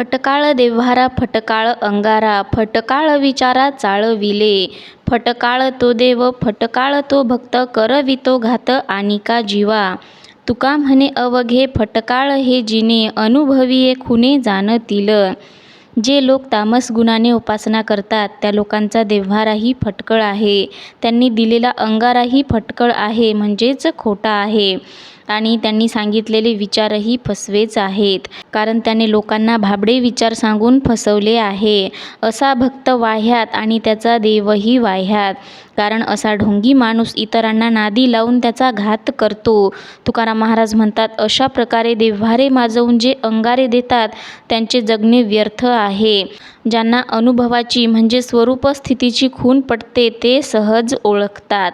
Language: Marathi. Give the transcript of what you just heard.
फटकाळ देव्हारा फटकाळ अंगारा फटकाळ विचारा चाळविले फटकाळ तो देव फटकाळ तो भक्त करवितो घात आणिका जीवा. तुका म्हणे अवघे फटकाळ हे जिने अनुभविये खुने जाणतील. जे लोक तामस गुणाने उपासना करतात त्या लोकांचा देव्हाराही फटकळ आहे. त्यांनी दिलेला अंगाराही फटकळ आहे म्हणजेच खोटा आहे. आणि त्यांनी सांगितलेले विचारही फसवेच आहेत. कारण त्याने लोकांना भाबडे विचार सांगून फसवले आहे. असा भक्त वाह्यात आणि त्याचा देवही वाह्यात. कारण असा ढोंगी माणूस इतरांना नादी लावून त्याचा घात करतो. तुकाराम महाराज म्हणतात अशा प्रकारे देव्हारे माजवून जे अंगारे देतात त्यांचे जगणे व्यर्थ आहे. ज्यांना अनुभवाची म्हणजे स्वरूप स्थितीची पटते ते सहज ओळखतात.